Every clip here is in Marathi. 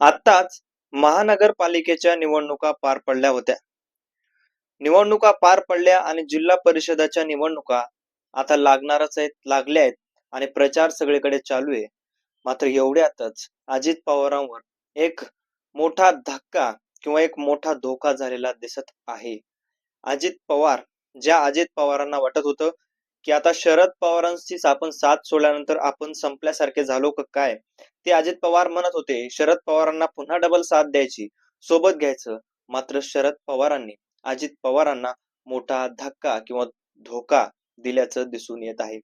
आत्ताच महानगरपालिकेच्या निवडणुका पार पडल्या होत्या. निवडणुका पार पडल्या आणि जिल्हा परिषदाच्या निवडणुका आता लागणारच आहेत लागल्या आहेत आणि प्रचार सगळीकडे चालू आहे. मात्र एवढ्यातच अजित पवारांवर एक मोठा धक्का किंवा एक मोठा धोका झालेला दिसत आहे. अजित पवार ज्या अजित पवारांना वाटत होतं की आता शरद पवारांची आपण साथ सोडल्यानंतर आपण संपल्यासारखे झालो का काय? ते अजित पवार म्हणत होते शरद पवारांना पुन्हा डबल साथ द्यायची सोबत घ्यायचं. मात्र शरद पवारांनी अजित पवारांना मोठा धक्का किंवा धोका दिल्याचं दिसून येत आहे.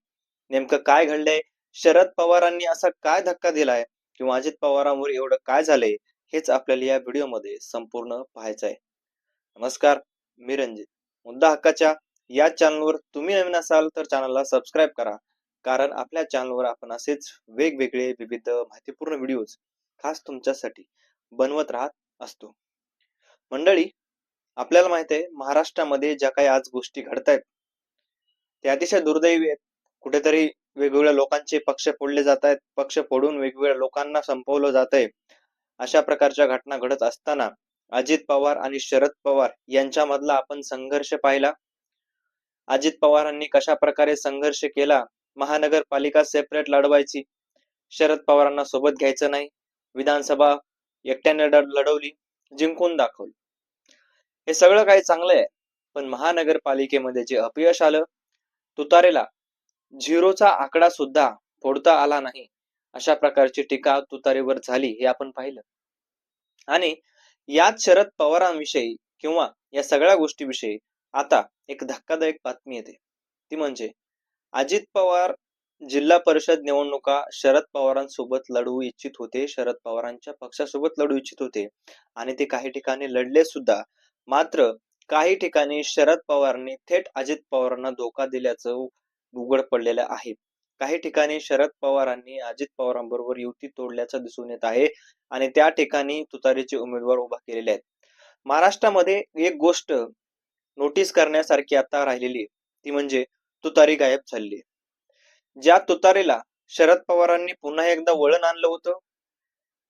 नेमकं काय घडलंय? शरद पवारांनी असा काय धक्का दिलाय? किंवा अजित पवारांवर एवढं काय झालंय? हेच आपल्याला या व्हिडिओमध्ये संपूर्ण पाहायचं आहे नमस्कार मी रंजित मुद्दा हक्काच्या या चॅनलवर तुम्ही नवीन असाल तर चॅनलला सबस्क्राईब करा. कारण आपल्या चॅनलवर आपण असेच वेगवेगळे विविध माहितीपूर्ण व्हिडिओज खास तुमच्यासाठी बनवत राहत असतो. मंडळी आपल्याला माहीत आहे महाराष्ट्रामध्ये ज्या काही आज गोष्टी घडत आहेत ते अतिशय दुर्दैवी आहेत. कुठेतरी वेगवेगळ्या लोकांचे पक्ष फोडले जात आहेत. पक्ष फोडून वेगवेगळ्या लोकांना संपवलं जात आहे. अशा प्रकारच्या घटना घडत असताना अजित पवार आणि शरद पवार यांच्यामधला आपण संघर्ष पाहिला. अजित पवारांनी कशा प्रकारे संघर्ष केला? महानगरपालिका सेपरेट लढवायची. शरद पवारांना सोबत घ्यायचं नाही. विधानसभा एकट्याने लढवली. जिंकून दाखवली. हे सगळं काही चांगलं आहे पण महानगरपालिकेमध्ये जे अपयश आलं तुतारेला झिरोचा आकडा सुद्धा फोडता आला नाही. अशा प्रकारची टीका तुतारेवर झाली हे आपण पाहिलं. आणि यात शरद पवारांविषयी किंवा या सगळ्या गोष्टीविषयी आता एक धक्कादायक बातमी येते. ती म्हणजे अजित पवार जिल्हा परिषद निवडणुका शरद पवारांसोबत लढवू इच्छित होते शरद पवारांच्या पक्षासोबत लढू इच्छित होते आणि ते काही ठिकाणी लढले सुद्धा. मात्र काही ठिकाणी शरद पवारांनी थेट अजित पवारांना धोका दिल्याचं उघड पडलेलं आहे. काही ठिकाणी शरद पवारांनी अजित पवारांबरोबर युती तोडल्याचं दिसून येत आहे आणि त्या ठिकाणी तुतारीचे उमेदवार उभा केलेले आहेत. महाराष्ट्रामध्ये एक गोष्ट नोटीस करण्यासारखी आता राहिलेली ती म्हणजे तुतारी गायब झाली आहे. ज्या तुतारीला शरद पवारांनी पुन्हा एकदा वळण आणलं होतं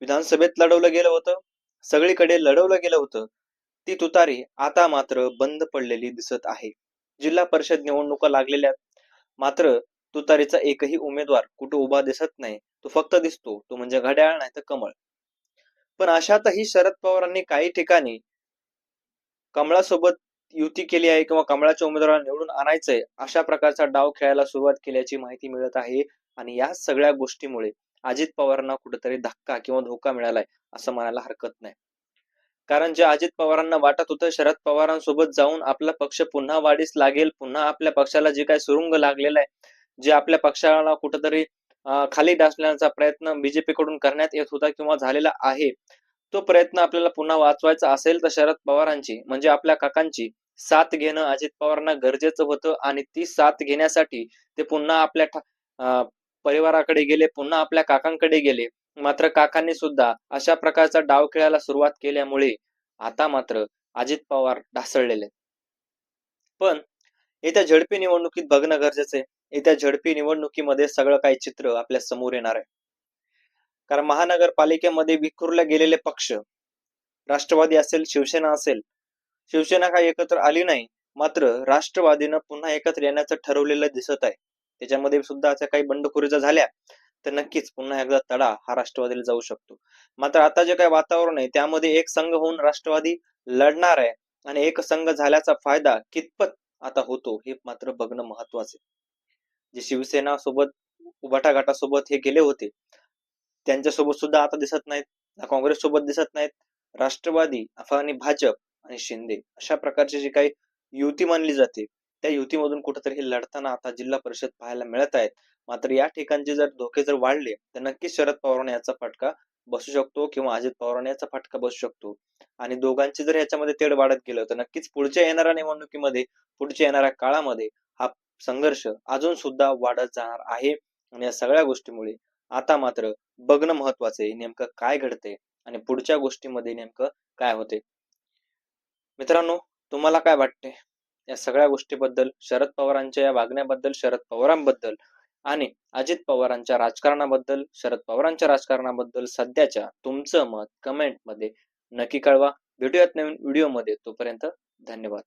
विधानसभेत लढवलं गेलं होतं सगळीकडे लढवलं गेलं होतं ती तुतारी आता मात्र बंद पडलेली दिसत आहे. जिल्हा परिषद निवडणुका लागलेल्या आहेत. मात्र तुतारीचा एकही उमेदवार कुठे उभा दिसत नाही. तो फक्त दिसतो. तो म्हणजे घड्याळ नाही तर कमळ. पण अशातही शरद पवारांनी काही ठिकाणी कमळासोबत युती केली आहे किंवा कमळाच्या उमेदवाराला निवडून आणायचंय अशा प्रकारचा डाव खेळायला सुरुवात केल्याची माहिती मिळत आहे. आणि या सगळ्या गोष्टीमुळे अजित पवारांना कुठेतरी धक्का किंवा धोका मिळालाय असं म्हणायला हरकत नाही. कारण जे अजित पवारांना वाटत होतं शरद पवारांसोबत जाऊन आपला पक्ष पुन्हा वाढीस लागेल पुन्हा आपल्या पक्षाला जे काय सुरुंग लागलेला आहे जे आपल्या पक्षाला कुठेतरी खाली डासण्याचा प्रयत्न बीजेपी कडून करण्यात येत होता किंवा झालेला आहे तो प्रयत्न आपल्याला पुन्हा वाचवायचा असेल तर शरद पवारांची म्हणजे आपल्या काकांची साथ घेणं अजित पवारांना गरजेचं होतं आणि ती साथ घेण्यासाठी ते पुन्हा आपल्या अं, परिवाराकडे गेले पुन्हा आपल्या काकांकडे गेले. मात्र काकांनी सुद्धा अशा प्रकारचा डाव खेळायला सुरुवात केल्यामुळे आता मात्र अजित पवार ढासळलेले. पण येत्या झडपी निवडणुकीत बघणं गरजेचं आहे. येत्या झडपी निवडणुकीमध्ये सगळं काही चित्र आपल्यासमोर येणार आहे. कारण महानगरपालिकेमध्ये विखुरले गेलेले पक्ष राष्ट्रवादी असेल शिवसेना असेल शिवसेना काही एकत्र आली नाही मात्र राष्ट्रवादीनं पुन्हा एकत्र येण्याचं ठरवलेलं दिसत आहे. त्याच्यामध्ये सुद्धा अशा काही बंडखोरी जर झाल्या तर नक्कीच पुन्हा एकदा तडा हा राष्ट्रवादीला जाऊ शकतो. मात्र आता जे काही वातावरण आहे त्यामध्ये एक संघ होऊन राष्ट्रवादी लढणार आहे आणि एक संघ झाल्याचा फायदा कितपत आता होतो हे मात्र बघणं महत्वाचं आहे. जे शिवसेना सोबत उभाटाघाटासोबत हे गेले होते त्यांच्यासोबत सुद्धा आता दिसत नाहीत ना काँग्रेस सोबत दिसत नाहीत राष्ट्रवादी आणि भाजप आणि शिंदे अशा प्रकारची जी काही युती मानली जाते त्या युतीमधून कुठेतरी हे लढताना आता जिल्हा परिषद पाहायला मिळत आहेत. मात्र या ठिकाणचे जर धोके जर वाढले तर नक्कीच शरद पवारांना याचा फटका बसू शकतो किंवा अजित पवारांना याचा फटका बसू शकतो. आणि दोघांचे जर याच्यामध्ये तेढ वाढत गेलं तर नक्कीच पुढच्या येणाऱ्या निवडणुकीमध्ये पुढच्या येणाऱ्या काळामध्ये हा संघर्ष अजून सुद्धा वाढत जाणार आहे. आणि या सगळ्या गोष्टीमुळे आता मात्र बघणं महत्वाचं आहे नेमकं काय घडते आणि पुढच्या गोष्टीमध्ये नेमकं काय होते मित्रांनो तुम्हाला काय वाटते? या सगळ्या गोष्टीबद्दल शरद पवारांच्या या वागण्याबद्दल शरद पवारांबद्दल आणि अजित पवारांच्या राजकारणाबद्दल शरद पवारांच्या राजकारणाबद्दल सध्याच्या तुमचं मत कमेंटमध्ये नक्की कळवा. भेटूयात नवीन व्हिडिओमध्ये तोपर्यंत धन्यवाद.